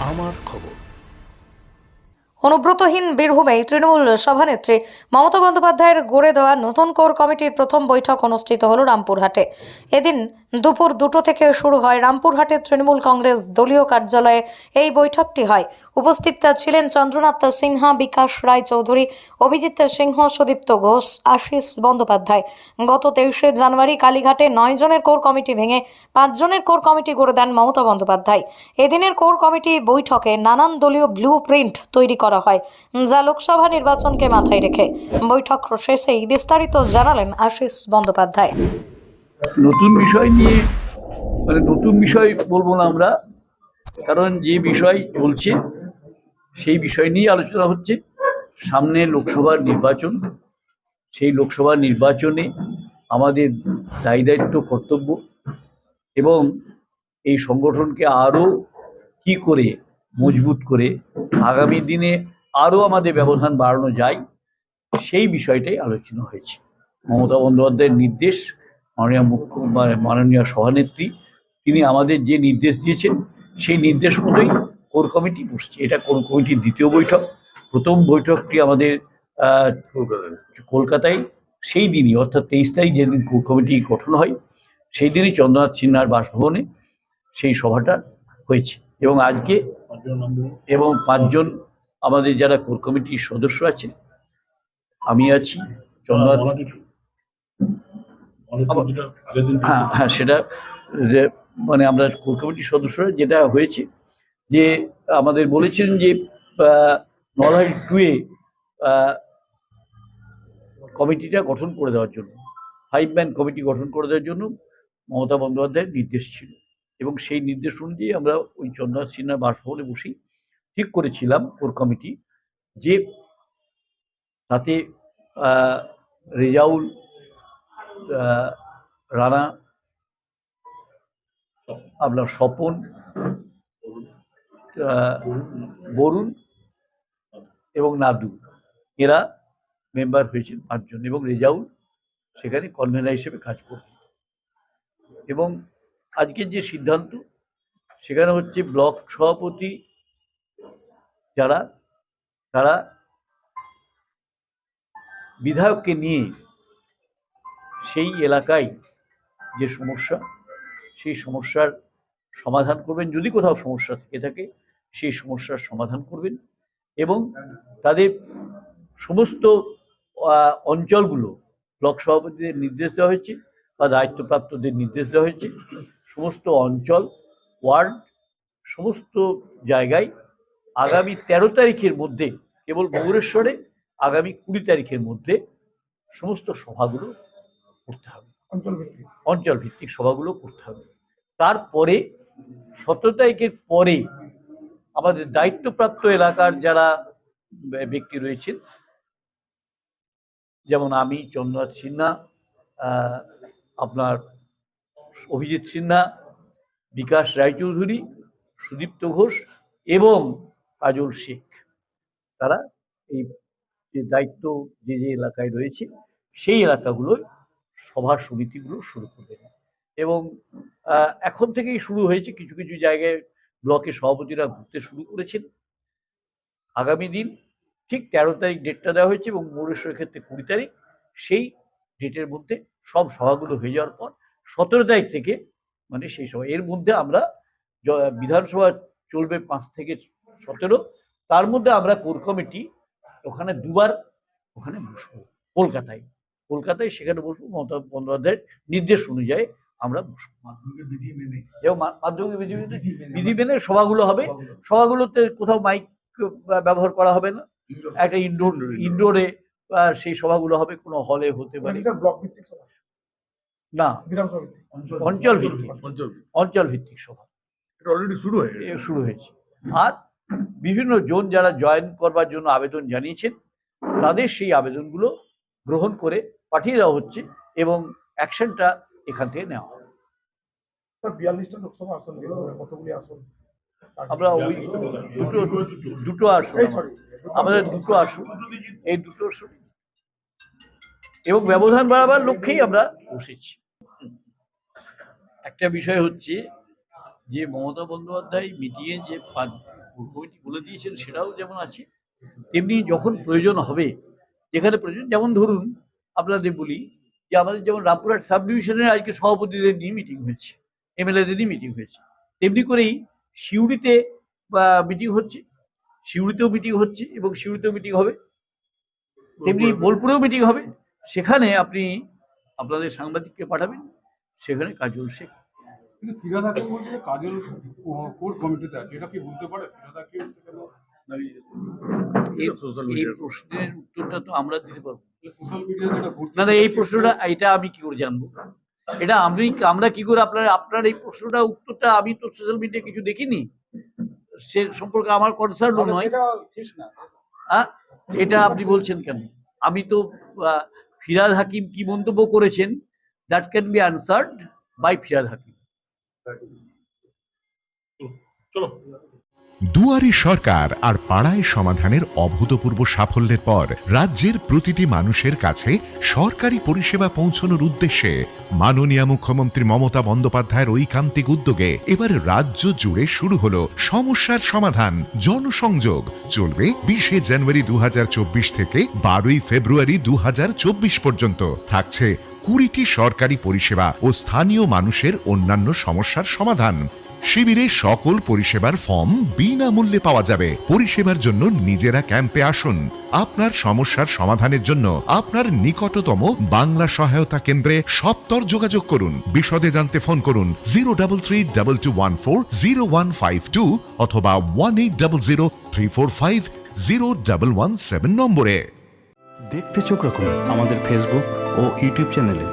আমার খবর। অনুব্রতহীন বীরভূমে তৃণমূল সভানেত্রী মমতা বন্দ্যোপাধ্যায়ের গড়ে দেওয়া নতুন কোর কমিটির প্রথম বৈঠক অনুষ্ঠিত হল রামপুরহাটে। এদিন দুপুর দুটো থেকে শুরু হয় রামপুরহাটের তৃণমূল কংগ্রেস দলীয় কার্যালয়ে এই বৈঠকটি হয়। উপস্থিত ছিলেন চন্দ্রনাথ সিনহা, বিকাশ রায় চৌধুরী, অভিজিৎ সিংহ, সুদীপ্ত ঘোষ, আশিস বন্দ্যোপাধ্যায়। গত তেইশে জানুয়ারি কালীঘাটে নয় জনের কোর কমিটি ভেঙে পাঁচজনের কোর কমিটি গড়ে দেন মমতা বন্দ্যোপাধ্যায়। এদিনের কোর কমিটি বৈঠকে নানান দলীয় ব্লু প্রিন্ট তৈরি করা হয়, যা লোকসভা নির্বাচনকে মাথায় রেখে। বৈঠক শেষেই বিস্তারিত জানালেন আশিস বন্দ্যোপাধ্যায়। নতুন বিষয় নিয়ে মানে নতুন বিষয় বলব না আমরা, কারণ যে বিষয় চলছে, সেই বিষয় নিয়ে আলোচনা হচ্ছে। সামনে লোকসভার নির্বাচন, সেই লোকসভা নির্বাচনে আমাদের দায়ী দায়িত্ব, কর্তব্য এবং এই সংগঠনকে আরও কি করে মজবুত করে আগামী দিনে আরও আমাদের ব্যবধান বাড়ানো যায়, সেই বিষয়টাই আলোচনা হয়েছে। মমতা বন্দ্যোপাধ্যায়ের নির্দেশ, মাননীয় মুখ্য মানে মাননীয় সভানেত্রী, তিনি আমাদের যে নির্দেশ দিয়েছেন, সেই নির্দেশ মতোই কোর কমিটি বসছে। এটা কোর কমিটির দ্বিতীয় বৈঠক। প্রথম বৈঠকটি আমাদের কলকাতায়, সেই দিনই, অর্থাৎ তেইশ তারিখ যেদিন কোর কমিটি গঠন হয়, সেই দিনই চন্দ্রনাথ সিনহার বাসভবনে সেই সভাটা হয়েছে। এবং আজকে এবং পাঁচজন আমাদের যারা কোর কমিটির সদস্য আছে আমি আছি চন্দ্রনাথ হ্যাঁ হ্যাঁ সেটা মানে আমরা কোর কমিটির সদস্যরা যেটা হয়েছে যে আমাদের বলেছিলেন যে আহ, নলহাই টুয়ে কমিটিটা গঠন করে দেওয়ার জন্য ফাইভ ম্যান কমিটি গঠন করে দেওয়ার জন্য মমতা বন্দ্যোপাধ্যায়ের নির্দেশ ছিল। এবং সেই নির্দেশ অনুযায়ী আমরা ওই চন্দ্রনাথ সিনহার বাসভবনে বসেই ঠিক করেছিলাম কোর কমিটি যে তাতে রেজাউল রানা, আপনার স্বপন বরুণ এবং নাদু। এরা মেম্বার হয়েছেন পাঁচজন এবং রেজাউল সেখানে কনভেনার হিসেবে কাজ করবে এবং আজকের যে সিদ্ধান্ত, সেখানে হচ্ছে ব্লক সভাপতি যারা, তারা বিধায়ককে নিয়ে সেই এলাকায় যে সমস্যা, সেই সমস্যার সমাধান করবেন, যদি কোথাও সমস্যা থেকে থাকে, সেই সমস্যার সমাধান করবেন এবং তাদের সমস্ত অঞ্চলগুলো, ব্লক সভাপতিদের নির্দেশ দেওয়া হয়েছে বা দায়িত্বপ্রাপ্তদের নির্দেশ দেওয়া হয়েছে। সমস্ত অঞ্চল ওয়ার্ড সমস্ত জায়গায় আগামী তেরো তারিখের মধ্যে কেবল ভুবনেশ্বরে আগামী কুড়ি তারিখের মধ্যে সমস্ত সভাগুলো করতে হবে। অঞ্চল ভিত্তিক সভাগুলো করতে হবে। তারপরে সতেরো তারিখের পরে আমাদের দায়িত্বপ্রাপ্ত এলাকার যারা ব্যক্তি রয়েছেন যেমন আমি চন্দ্রনাথ সিনহা আপনার অভিজিৎ সিনহা, বিকাশ রায়চৌধুরী, সুদীপ্ত ঘোষ এবং কাজল শেখ। তারা এই যে দায়িত্ব যে যে এলাকায় রয়েছে, সেই এলাকাগুলোয় সভা সমিতিগুলো শুরু করবে। এবং এখন থেকেই শুরু হয়েছে কিছু কিছু জায়গায় ব্লকে সভাপতিরা ঘুরতে শুরু করেছেন। আগামী দিন ঠিক তেরো তারিখ ডেটটা দেওয়া হয়েছে এবং মুরেশ্বরের ক্ষেত্রে কুড়ি তারিখ, সেই ডেটের মধ্যে সব সভাগুলো হয়ে যাওয়ার পর সতেরো তারিখ থেকে মানে সেই সভা এর মধ্যে আমরা বিধানসভা চলবে পাঁচ থেকে সতেরো। তার মধ্যে আমরা কোর কমিটি ওখানে দুবার ওখানে বসবো কলকাতায়। কলকাতায় সেখানে বসবো মমতা বন্দ্যোপাধ্যায়ের নির্দেশ অনুযায়ী আমরা বসবো। মেনে। মাধ্যমিক বিধি মেনে বিধি মেনে সভাগুলো হবে। সভাগুলোতে কোথাও মাইক ব্যবহার করা হবে না। একটা ইনডোর ইনডোরে সেই সভাগুলো হবে কোনো হলে হতে পারে। ব্লক ভিত্তিক সভা। না অঞ্চল অঞ্চল ভিত্তিক। অঞ্চল ভিত্তিক সভা। এটা অলরেডি শুরু হয়ে শুরু হয়েছে। আর বিভিন্ন জন যারা জয়েন করবার জন্য আবেদন জানিয়েছেন তাদের সেই আবেদনগুলো গ্রহণ করে পাঠিয়ে দেওয়া হচ্ছে এবং অ্যাকশনটা এখান থেকে নেওয়া হবে। বিয়াল্লিশটা লোকসভা আসন কতগুলি আসন? আমরা ওই দুটো দুটো আসন। এই আমার। সরি আমাদের দুটো আসন। এই দুটো আসন। এবং ব্যবধান বাড়াবার লক্ষ্যেই আমরা বসেছি। একটা বিষয় হচ্ছে যে মমতা বন্দ্যোপাধ্যায় মিটিংয়ে যে পাঁচ কমিটি বলে দিয়েছেন সেটাও যেমন আছে তেমনি যখন প্রয়োজন হবে যেখানে প্রয়োজন যেমন ধরুন আপনাদের বলি যে আমাদের যেমন রামপুরহাট সাব ডিভিশনের আজকে সভাপতিদের নিয়ে মিটিং হয়েছে এমএলএদের নিয়ে মিটিং হয়েছে তেমনি করেই সিউড়িতে মিটিং হচ্ছে সিউড়িতেও মিটিং হচ্ছে এবং সিউড়িতেও মিটিং হবে তেমনি বোলপুরেও মিটিং হবে সেখানে আপনি আপনাদের সাংবাদিককে পাঠাবেন সেখানে কাজল শেখ। কিন্তু ফিরাদ বলছে কাজল কোর কমিটিতে আছে এটা কি বলতে পারে? ফিরাদ এই সোশ্যাল এই মিডিয়া প্রশ্নের উত্তরটা তো আমরা দিতে পারব। সোশ্যাল মিডিয়া যেটা ঘুরছে না না এই প্রশ্নটা এটা আমি কি করে জানব? এটা আমি আমরা কি করে আপনার আপনার এই প্রশ্নটা উত্তরটা আমি তো সোশ্যাল মিডিয়া কিছু দেখিনি। সে সম্পর্কে আমার কনসার্নও নয়। ঠিক না। হ্যাঁ এটা আপনি বলছেন কেন? আমি তো ফিরাদ হাকিম কি মন্তব্য করেছেন? Can be answered by Firhad Hakim চলো। দুয়ারি সরকার আর পাড়ায় সমাধানের অভূতপূর্ব সাফল্যের পর রাজ্যের প্রতিটি মানুষের কাছে সরকারি পরিষেবা পৌঁছানোর উদ্দেশ্যে মাননীয় মুখ্যমন্ত্রী মমতা বন্দ্যোপাধ্যায়ের ঐকান্তিক উদ্যোগে এবার রাজ্য জুড়ে শুরু হল সমস্যার সমাধান জনসংযোগ। চলবে বিশে জানুয়ারি দু হাজার চব্বিশ থেকে বারোই ফেব্রুয়ারি দু হাজার চব্বিশ পর্যন্ত। থাকছে কুড়িটি সরকারি পরিষেবা ও স্থানীয় মানুষের অন্যান্য সমস্যার সমাধান। শিবিরে সকল পরিষেবার ফর্ম বিনামূল্যে পাওয়া যাবে। পরিষেবার জন্য নিজেরা ক্যাম্পে আসুন। আপনার সমস্যার সমাধানের জন্য আপনার নিকটতম বাংলা সহায়তা কেন্দ্রে সত্তর যোগাযোগ করুন। বিশদে জানতে ফোন করুন zero double three, double two one four, zero one five two অথবা one eight double zero three four five zero double one seven নম্বরে দেখতে চোখ রাখুন আমাদের ফেসবুক ഒ യൂട്യൂബ് ചാനലിൽ